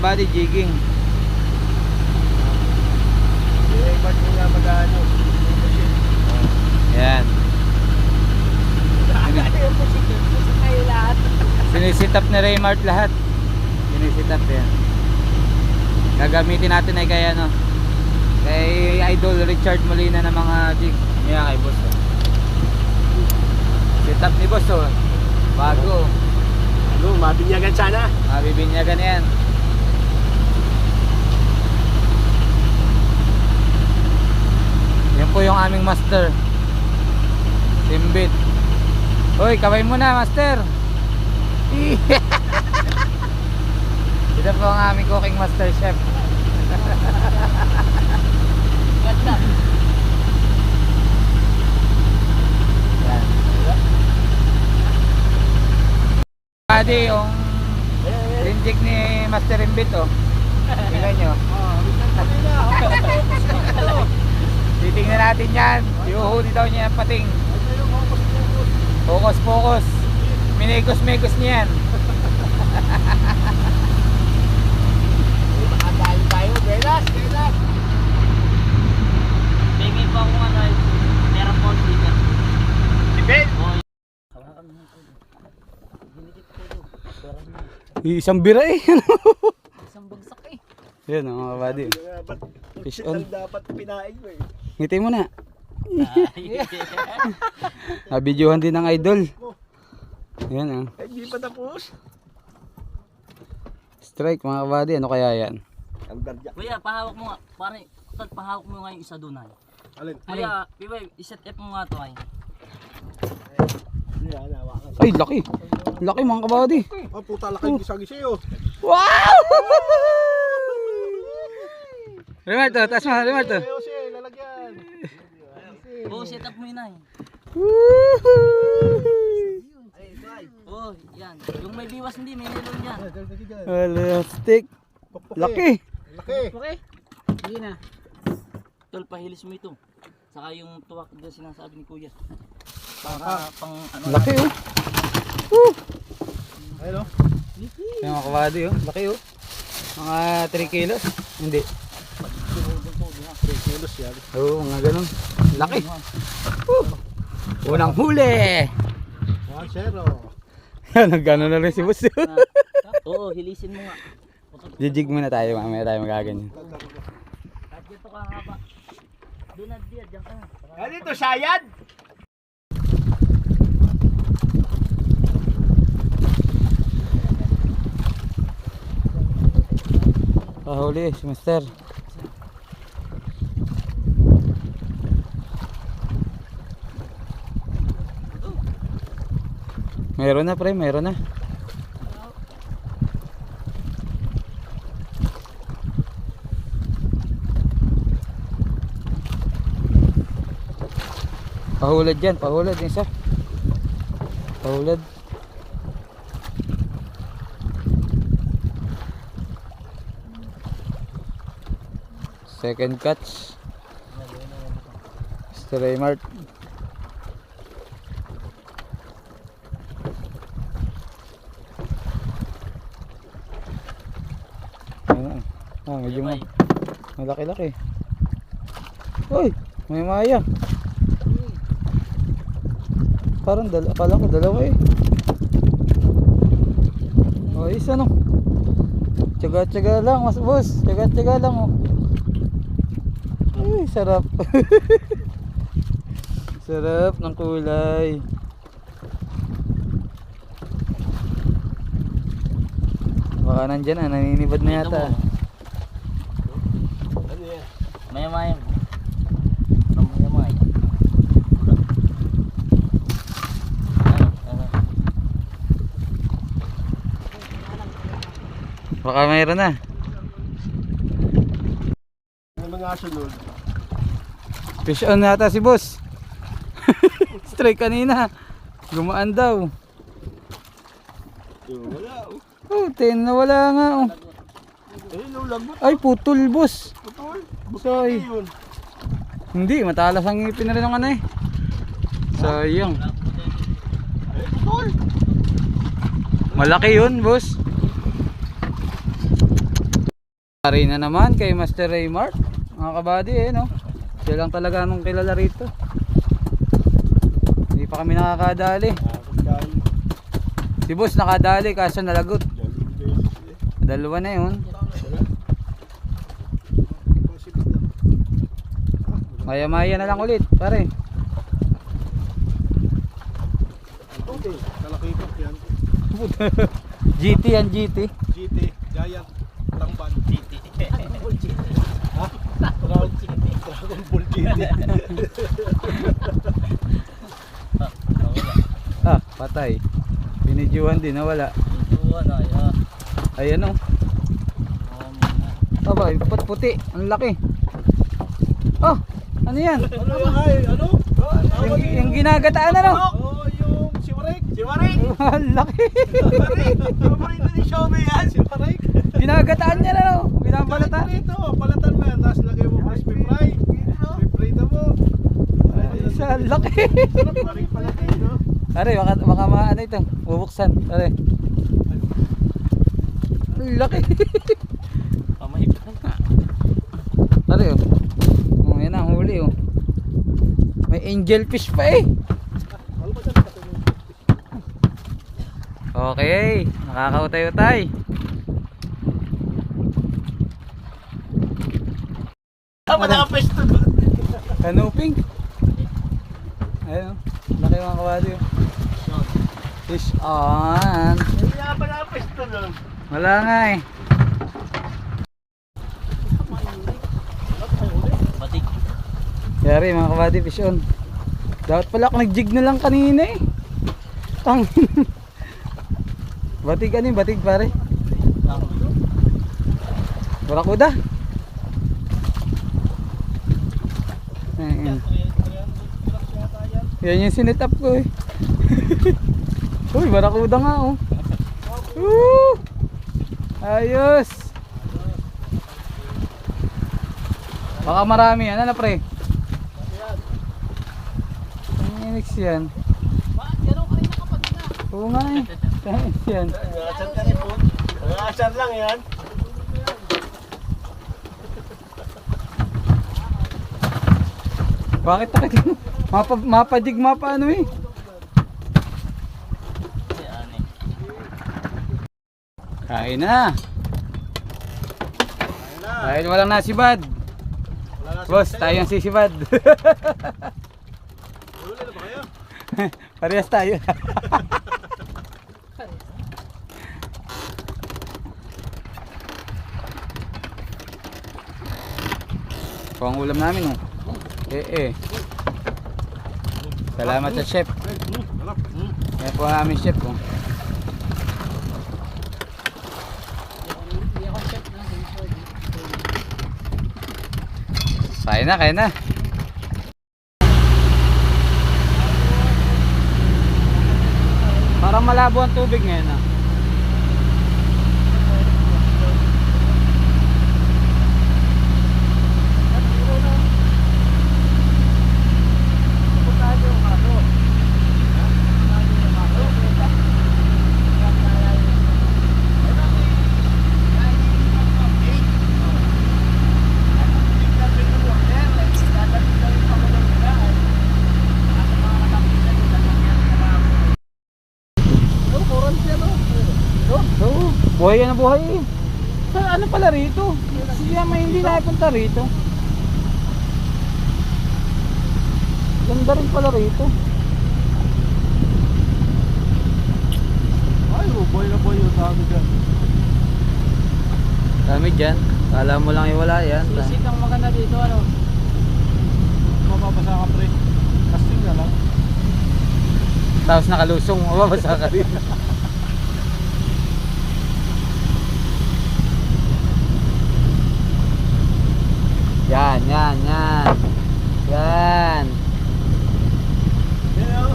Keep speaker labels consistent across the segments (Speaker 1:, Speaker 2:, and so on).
Speaker 1: mga kabady jigging yan Sinisit up ni Raymart lahat. Sinisit up yan. Gagamitin natin ay kay ano. Kay Idol Richard Molina ng mga jig. Yan kay boss. Oh. Sit up ni boss oh. Bago.
Speaker 2: Ano, mabinyagan sana.
Speaker 1: Mabibinyagan yan. Yan po yung aming master. Simbit. Hoy, kaway mo na, master. Ito po ang aming cooking master chef. Adi, yung rinjik ni Master Imbit oh. Tingnan nyo. Titingnan natin yan. Iuhuli daw niya ang pating. Focus, focus. Minigos-migos niyan.
Speaker 2: Makadali tayo. Belas, belas.
Speaker 3: Bigay pa ako ano, meron po.
Speaker 2: Si Ben.
Speaker 1: Isang bira eh.
Speaker 3: Isang bagsak eh.
Speaker 1: Yan oh, mga buddy. Fish on.
Speaker 2: Dapat pinain mo eh.
Speaker 1: Ngiti mo na. Nabidyohan din ng idol. Yan oh.
Speaker 2: Eh, Hindi pa tapos.
Speaker 1: Strike mga buddy. Ano kaya yan?
Speaker 2: Ang.
Speaker 3: Kuya, pahawak mo nga. Pare, pahawak mo nga yung isa doon ay.
Speaker 2: Alin?
Speaker 3: Kuya, Bibay, iset up mo nga to ay.
Speaker 1: Ay, laki. Laki mga kabady.
Speaker 2: Oh, puta laki gisagi sa'yo.
Speaker 1: Wow! Remarto, taas mo, Remarto.
Speaker 2: Eh, Jose, lalagyan.
Speaker 3: Oo, set up mo yun ay. Oo, yan. Yung may biwas hindi, may nilon yan.
Speaker 1: Wala, stick. Laki.
Speaker 2: Laki.
Speaker 3: Tol, pahilis mo ito. Saka yung tuwak na sinasabi ni Kuya. Para pang ano.
Speaker 1: Laki oh.
Speaker 2: Ayun o.
Speaker 1: Yung mga kabady oh. Laki oh. Mga 3 kilos. Hindi.
Speaker 2: 3 kilos yan.
Speaker 1: Oo, mga ganun. Laki. Woo! Unang huli.
Speaker 2: 1-0.
Speaker 1: Yan, nagano na rin si boss.
Speaker 3: Oo, hilisin mo nga.
Speaker 1: Jijig muna tayo, mamaya tayo magaganyan.
Speaker 3: At dito ka haba. Doon na diyan, diyan ka.
Speaker 2: Ano ito, sayad?
Speaker 1: Pahuli si Master. Meron na pre, meron na. Pahulad dyan, pahulad isa. Pahulad. Second catch. Mr. Raymart. Ayun na. Ah, medyo ma malaki-laki. Uy, may maya. Parang dala, akala ko dalawa eh. Oh, isa no. Tsaga-tsaga lang, mas boss. Tsaga-tsaga lang oh. Ay, sarap. sarap ng kulay. Baka nandyan na, naninibad na yata.
Speaker 2: Ano
Speaker 3: Maya-maya po. Maya-maya.
Speaker 1: Baka mayroon na.
Speaker 2: Ano mga sunod?
Speaker 1: Fish on yata si boss. Strike kanina. Gumaan daw.
Speaker 2: Wala. Oh,
Speaker 1: ten na wala nga oh.
Speaker 2: Eh, no, lagot.
Speaker 1: Ay, putol boss.
Speaker 2: Putol.
Speaker 1: Sorry.
Speaker 2: Yun.
Speaker 1: Hindi, matalas ang ngipin na rin ng ano eh. Sayang.
Speaker 2: Eh, putol.
Speaker 1: Malaki yun, boss. Pari na naman kay Master Raymart. Mga kabady eh, no? Siya lang talaga nung kilala rito. Hindi pa kami nakakadali. Si boss nakadali kaso nalagot.
Speaker 2: Eh.
Speaker 1: Dalawa na yun.
Speaker 2: Pasipit lang.
Speaker 1: Maya-maya na lang ulit, pare.
Speaker 2: Okay. Kalaki ko. Yan.
Speaker 1: GT yan, GT.
Speaker 2: GT. Giant. Langban. GT. Ha? Dragon Dragon Ball GT.
Speaker 1: Ah, patay. Binidyohan din, nawala.
Speaker 3: Ito ano, ay, ah,
Speaker 1: Ayan oh.
Speaker 3: um,
Speaker 1: Aba, put puti. Ang laki. Oh, ano yan?
Speaker 2: Ano yung ay? Ano?
Speaker 1: Yung, yung ginagataan na no?
Speaker 2: Oh, yung si Warek. Si Warek.
Speaker 1: Ang laki.
Speaker 2: Paborito ni Xiaomi yan. Si Warek.
Speaker 1: Ginagataan niya na no? Binabalatan.
Speaker 2: Ito, palatan mo yan. Tapos lagay mo crispy fry. Piprito mo.
Speaker 1: Sa laki.
Speaker 2: Warek pala dito.
Speaker 1: Are, baka, baka ma, ano ito? Bubuksan. Are. Laki.
Speaker 3: kamay pa.
Speaker 1: Are oh. Oh, yan ang huli oh. May angel fish pa eh. Okay, nakakautay-utay.
Speaker 2: Tama na ang pesto.
Speaker 1: Kanuping. Ayun, laki mga kawali oh. Fish on.
Speaker 2: Hindi pala ang pesto nun.
Speaker 1: Wala nga eh. Yari mga kabady fish on. Dapat pala ako nag-jig na lang kanina eh. Tang. batig ano batig pare? Barakuda. Ayan. Yan yung sinitap ko eh. Uy, barakuda nga oh. Woo! Ayos. Baka marami yan. Ano pre? Ang Inix yan. Oo nga eh. Inix yan.
Speaker 2: Nangasar ka rin po. Lang yan.
Speaker 1: Bakit takit? Mapa, mapadig mapa ano eh.
Speaker 3: Ano eh.
Speaker 1: Kain na. Dahil walang nasibad.
Speaker 2: Wala na
Speaker 1: Boss, tayo ang sisibad.
Speaker 2: Huli na ba kayo?
Speaker 1: Parehas tayo. Ito ang ulam namin oh. Eh eh. Salamat sa chef. Yan po ang aming chef oh. Kain na, kain na. Parang malabo ang tubig ngayon ah. Oo, buhay yan na buhay eh. Sa ano pala rito? Siya may hindi napunta rito. Ganda rin pala rito.
Speaker 2: Ay, oh, boy na boy yung dami dyan.
Speaker 1: Dami dyan. Kala mo lang iwala yan.
Speaker 3: Sisit ang maganda dito ano.
Speaker 2: Mababasa ka pre. Casting na lang.
Speaker 1: Tapos nakalusong, mababasa ka rin. Yan, yan. Yan.
Speaker 2: Yan o.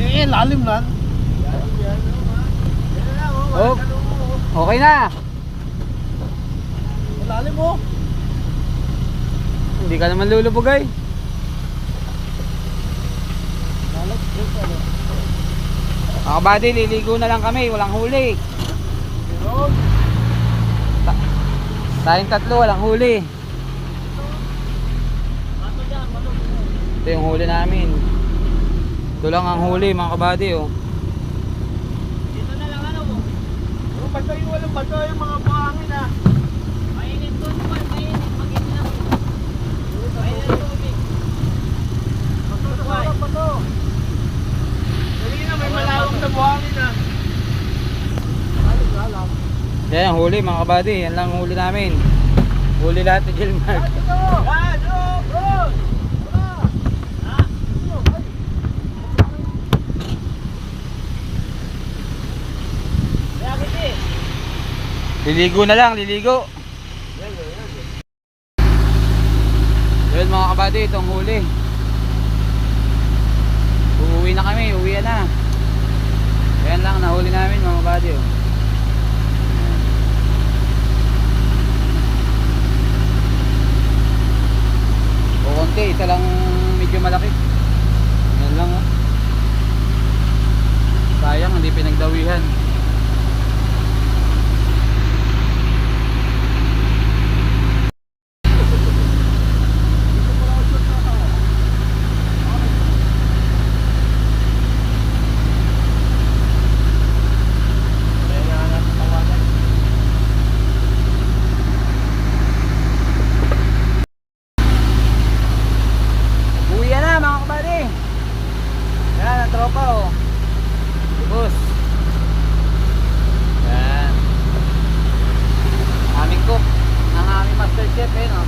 Speaker 2: Eh, lalim lang.
Speaker 1: Oh. Okay na.
Speaker 2: Lalim mo.
Speaker 1: Hindi ka naman lulubog ay. Mga kabady, liligo na lang kami. Walang huli.
Speaker 2: Yun.
Speaker 1: Tayong tatlo, walang huli. Ito yung huli namin. Ito lang ang huli mga kabady oh.
Speaker 3: Dito na lang ano mo.
Speaker 2: Yung bato yung walang bato yung mga buhangin ah.
Speaker 3: Mainit to, naman, mainit. Mag-init lang. Mainit tubig.
Speaker 2: Bato na walang bato. Dali na, may malawak na buhangin ah. Lalim, lalim.
Speaker 1: Yan ang huli mga kabady. Yan lang ang huli namin. Huli lahat ni Gilmar.
Speaker 2: Yan, bro.
Speaker 3: Kaya kasi.
Speaker 1: Liligo na lang, liligo. Yun mga kabady, itong huli. Uuwi na kami, uuwi na. Yan lang nahuli namin mga kabady. Oh. O konti, isa lang medyo malaki. Yan lang oh. Sayang, hindi pinagdawihan. Uwi na mga kabady. Yan ang tropa oh. Bus. Yan. Aming cook. Ang aming master chef eh no.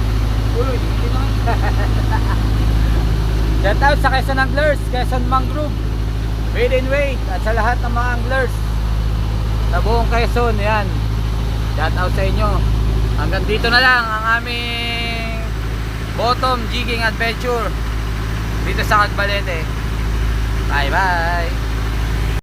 Speaker 1: Uy, naman. Shout out sa Quezon Anglers, Quezon Mangrove, Made in Way, at sa lahat ng mga anglers sa buong Quezon, yan. Shout out sa inyo. Hanggang dito na lang ang aming bottom jigging adventure dito sa Cagbalete. Bye bye!